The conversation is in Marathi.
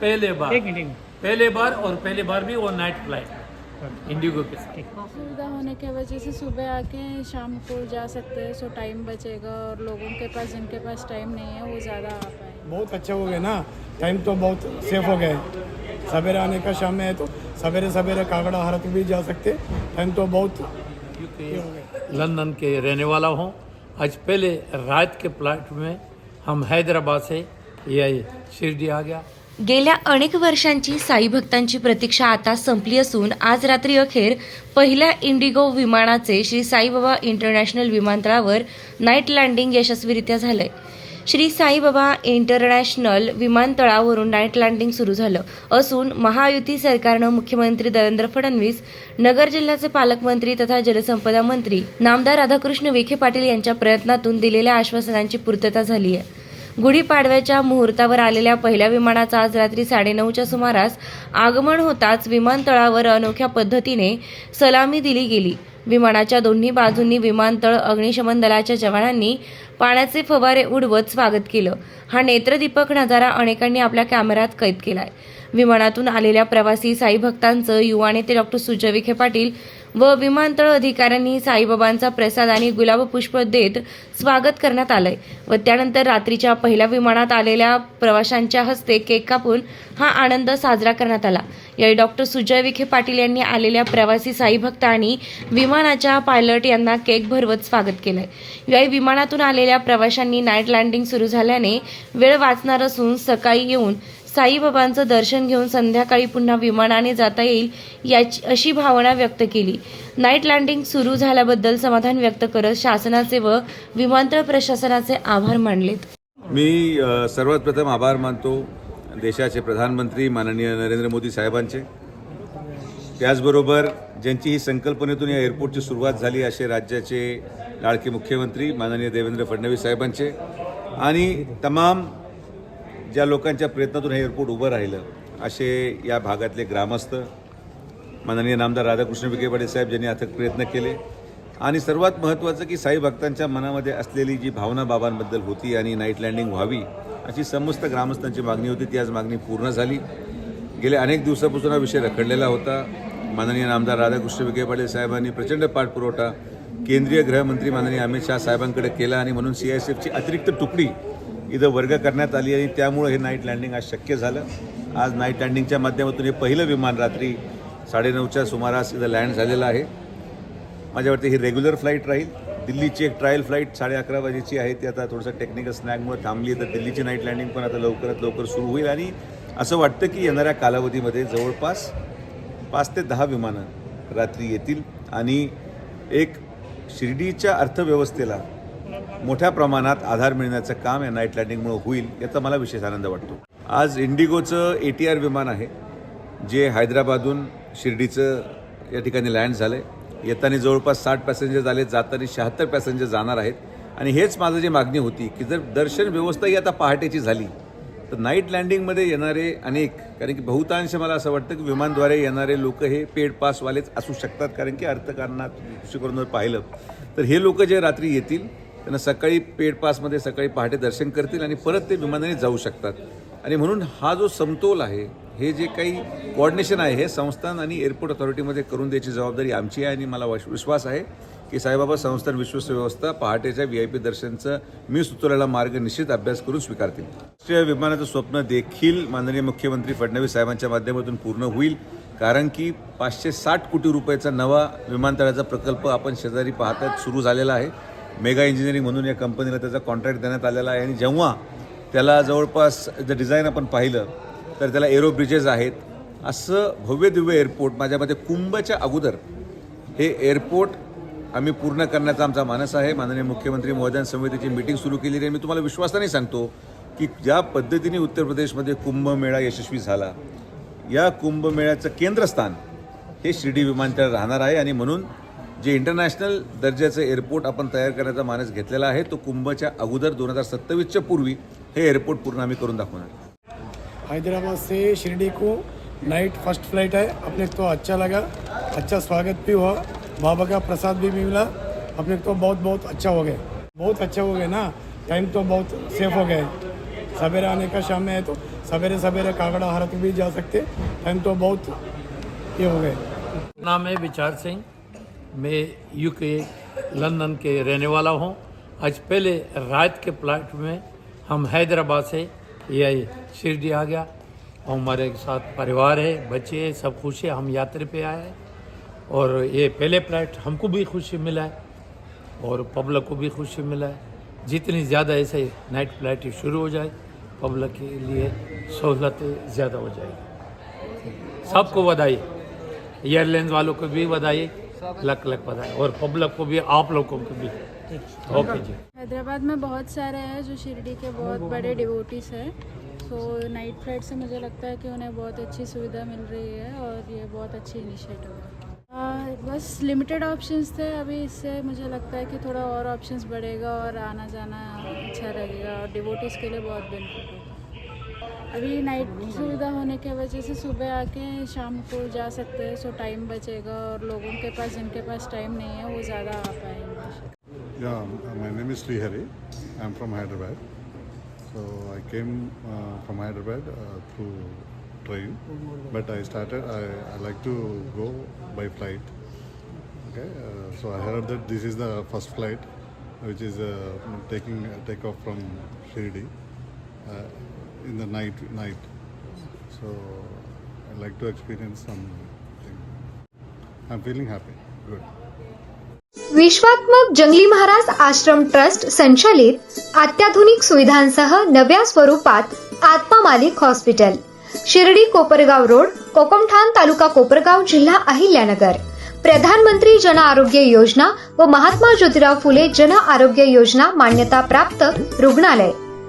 पहले बार। एक मिनट पहले बार और पहले बार भी वो नाइट फ़्लाइट इंडिगो के साथ। सुविधा होने की वजह से सुबह आके शाम को जा सकते हैं सो टाइम बचेगा और लोगों के पास जिनके पास टाइम नहीं है वो ज़्यादा आ पाएँगे बहुत अच्छा हो गया ना। टाइम तो बहुत सेफ़ हो गया है सवेरे आने का शाम में है तो सवेरे सवेरे कागड़ा हारत भी जा सकते टाइम तो बहुत लंदन के रहने वाला हूँ। आज पहले रात के फ़्लाइट में हम हैदराबाद से ये शिरडी आ गया। गेल्या अनेक वर्षांची साई भक्तांची प्रतीक्षा आता संपली असून आज रात्री अखेर पहिल्या इंडिगो विमानाचे श्री साईबाबा इंटरनॅशनल विमानतळावर नाईट लँडिंग यशस्वीरित्या झालंय. श्री साईबाबा इंटरनॅशनल विमानतळावरून नाईट लँडिंग सुरू झालं असून महायुती सरकारनं मुख्यमंत्री देवेंद्र फडणवीस नगर जिल्ह्याचे पालकमंत्री तथा जलसंपदा मंत्री नामदार राधाकृष्ण विखे पाटील यांच्या प्रयत्नातून दिलेल्या आश्वासनांची पूर्तता झाली आहे. गुढीपाडव्याच्या मुहूर्तावर आलेल्या पहिल्या विमानाचा आज रात्री साडेनऊच्या सुमारास आगमन होताच विमानतळावर अनोख्या पद्धतीने सलामी दिली गेली. विमानाच्या दोन्ही बाजूंनी विमानतळ अग्निशमन दलाच्या जवानांनी पाण्याचे फवारे उडवत स्वागत केलं. हा नेत्रदीपक नजारा अनेकांनी आपल्या कॅमेऱ्यात कैद केलाय. विमानातून आलेल्या प्रवासी साई भक्तांचं युवा नेते डॉक्टर सुजय विखे पाटील व विमानतळ अधिकाऱ्यांनी साईबाबांचा प्रसाद आणि गुलाब पुष्प देत स्वागत करण्यात आलंय. व त्यानंतर रात्रीच्या पहिल्या विमानात आलेल्या प्रवाशांच्या हस्ते केक कापून हा आनंद साजरा करण्यात आला. यावेळी डॉक्टर सुजय विखे पाटील यांनी आलेल्या प्रवासी साई भक्त आणि विमानाच्या पायलट यांना केक भरवत स्वागत केलंय. यावेळी विमानातून आलेल्या प्रवाशांनी नाईट लँडिंग सुरू झाल्याने वेळ वाचणार असून सकाळी येऊन साईबाबांचं दर्शन घेऊन संध्याकाळी पुन्हा विमानाने जाता येईल याची अशी भावना व्यक्त केली. नाईट लँडिंग सुरू झाल्याबद्दल समाधान व्यक्त करत शासनाचे व विमानतळ प्रशासनाचे आभार मानलेत. मी सर्वात प्रथम आभार मानतो देशाचे प्रधानमंत्री माननीय नरेंद्र मोदी साहेबांचे. त्याचबरोबर ज्यांची ही संकल्पनेतून या एअरपोर्टची सुरुवात झाली असे राज्याचे लाडके मुख्यमंत्री माननीय देवेंद्र फडणवीस साहेबांचे आणि तमाम ज्या लोकांच्या प्रयत्नातून हे एअरपोर्ट उभं राहिलं असे या भागातले ग्रामस्थ माननीय नामदार राधाकृष्ण विखे पाटील साहेब ज्यांनी अथक प्रयत्न केले. आणि सर्वात महत्त्वाचं की साई भक्तांच्या मनामध्ये असलेली जी भावना बाबांबद्दल होती आणि नाईट लँडिंग व्हावी अशी समस्त ग्रामस्थांची मागणी होती. ती आज मागणी पूर्ण झाली. गेल्या अनेक दिवसापासून हा विषय रखडलेला होता. माननीय नामदार राधाकृष्ण विखे पाटील साहेबांनी प्रचंड पाठपुरवठा केंद्रीय गृहमंत्री माननीय अमित शाह साहेबांकडे केला आणि म्हणून सी आय एस एफची अतिरिक्त तुकडी इथं वर्ग करण्यात आली आणि त्यामुळं हे नाईट लँडिंग आज शक्य झालं. आज नाईट लँडिंगच्या माध्यमातून हे पहिलं विमान रात्री साडेनऊच्या सुमारास इथं लँड झालेलं आहे. माझ्यावरती ही रेग्युलर फ्लाईट राहील. दिल्लीची एक ट्रायल फ्लाईट साडे अकरा वाजेची आहे. ती आता थोडंसं टेक्निकल स्नॅगमुळे थांबली. तर दिल्लीची नाईट लँडिंग पण आता लवकरात लवकर सुरू होईल. आणि असं वाटतं की येणाऱ्या कालावधीमध्ये जवळपास पाच ते दहा विमानं रात्री येतील. आणि एक शिर्डीच्या अर्थव्यवस्थेला मोठ्या प्रमाणात आधार मिळण्याचं काम या नाईट लँडिंगमुळे होईल याचा मला विशेष आनंद वाटतो. आज इंडिगोचं ए टी आर विमान आहे जे हैदराबादहून शिर्डीचं या ठिकाणी लँड झालं आहे येताना जवळपास साठ पॅसेंजर आले जाताना शहात्तर पॅसेंजर जाणार आहेत. आणि हेच माझं जी मागणी होती की जर दर्शन व्यवस्था ही आता पहाटेची झाली तर नाईट लँडिंगमध्ये येणारे अनेक कारण की बहुतांश मला असं वाटतं की विमानद्वारे येणारे लोक हे पेड पासवालेच असू शकतात कारण की अर्थकारणात दृष्टिकोनावर पाहिलं तर हे लोक जे रात्री येतील त्यांना सकाळी पेड पासमध्ये सकाळी पहाटे दर्शन करतील आणि परत ते विमानाने जाऊ शकतात. आणि म्हणून हा जो समतोल आहे हे जे काही कोऑर्डिनेशन आहे हे संस्थान आणि एअरपोर्ट अथॉरिटीमध्ये करून द्यायची जबाबदारी आमची आहे आणि मला विश्वास आहे की साईबाबा संस्थान विश्वस्त व्यवस्था पहाटेच्या व्ही आय पी दर्शनचं मी सुचवलेला मार्ग निश्चित अभ्यास करून स्वीकारतील. राष्ट्रीय विमानाचं स्वप्न देखील माननीय मुख्यमंत्री फडणवीस साहेबांच्या माध्यमातून पूर्ण होईल कारण की पाचशे साठ कोटी रुपयाचा नवा विमानतळाचा प्रकल्प आपण शेजारी पाहतात सुरू झालेला आहे. मेगा इंजिनिअरिंग म्हणून या कंपनीला त्याचा कॉन्ट्रॅक्ट देण्यात आलेला आहे. आणि जेव्हा त्याला जवळपास जर डिझाईन आपण पाहिलं तर त्याला एरो ब्रिजेस आहेत. असं भव्य दिव्य एअरपोर्ट माझ्या मते कुंभच्या अगोदर हे एअरपोर्ट आम्ही पूर्ण करण्याचा आमचा मानस आहे. माननीय मुख्यमंत्री महोदयां समितीची मीटिंग सुरू केलेली आहे. मी तुम्हाला विश्वासाने सांगतो की ज्या पद्धतीने उत्तर प्रदेशमध्ये कुंभमेळा यशस्वी झाला या कुंभमेळ्याचं केंद्रस्थान हे शिर्डी विमानतळ राहणार आहे. आणि म्हणून जे इंटरनॅशनल दर्जाचं एअरपोर्ट आपण तयार करण्याचा मानस घेतलेला आहे तो कुंभच्या अगोदर दोन हजार सत्तावीसच्या पूर्वी हे एअरपोर्ट पूर्ण आम्ही करून दाखवणार. हैदराबाद से शिरडी को नाइट फर्स्ट फ्लाइट है। अपने को तो अच्छा लगा। अच्छा स्वागत भी हुआ। बाबा का प्रसाद भी मिला। अपने को तो बहुत बहुत अच्छा हो गया। बहुत अच्छा हो गया ना। टाइम तो बहुत सेफ हो गया। सवेरे आने का शाम में है तो सवेरे सवेरे कागड़ा हारत भी जा सकते। टाइम तो बहुत ये हो गए नाम है विचार सिंह। मैं यूके लंदन के रहने वाला हूँ। आज पहले रात के फ़्लाइट में हम हैदराबाद से ये शिरडी आ गया। और हमारे साथ परिवार है, बच्चे है, सब खुश है। हम यात्रा पे आए और ये पहले फ़्लाइट हमको भी खुशी मिला है और पब्लिक को भी खुशी मिला है। जितनी ज़्यादा ऐसे नाइट फ़्लाइट शुरू हो जाए, पब्लिक के लिए सहूलतें ज़्यादा हो जाएगी। सबको बधाई। एयरलाइंस वालों को भी बधाई। लक लक बधाई और पब्लिक को भी आप लोगों को भी। ओके जी। हैदराबाद में बहुत सारे हैं जो शिरडी के बहुत बड़े डिवोटीज हैं। सो नाइट फ़्लाइट से मुझे लगता है कि उन्हें बहुत अच्छी सुविधा मिल रही है और ये बहुत अच्छी इनिशिएटिव है। बस लिमिटेड ऑप्शंस थे। अभी इससे मुझे लगता है कि थोड़ा और ऑप्शंस बढ़ेगा और आना जाना अच्छा रहेगा और डिवोटीज़ के लिए बहुत बेनिफिट होगा। अभी नाइट सुविधा होने की वजह से सुबह आके शाम को जा सकते हैं सो टाइम बचेगा और लोगों के पास जिनके पास टाइम नहीं है वो ज़्यादा आ पाएँगे uh, name is Sri Hari. I'm from Hyderabad. So I came uh, from Hyderabad uh, through train, but I started. I, I like to go by flight. Okay, uh, so I heard that this is the first flight, which is uh, taking take off from Shirdi uh, in the night. Night. So I like to experience something. I'm feeling happy. Good. Vishwatmak Jangli Maharaj Ashram trust संचालित अत्याधुनिक सुविधांसह नव्या स्वरूपात आत्मा मालिक हॉस्पिटल शिर्डी कोपरगाव रोड कोकमठाण तालुका कोपरगाव जिल्हा अहिल्यानगर प्रधानमंत्री जन आरोग्य योजना व महात्मा ज्योतिराव फुले जन आरोग्य योजना मान्यता प्राप्त रुग्णालय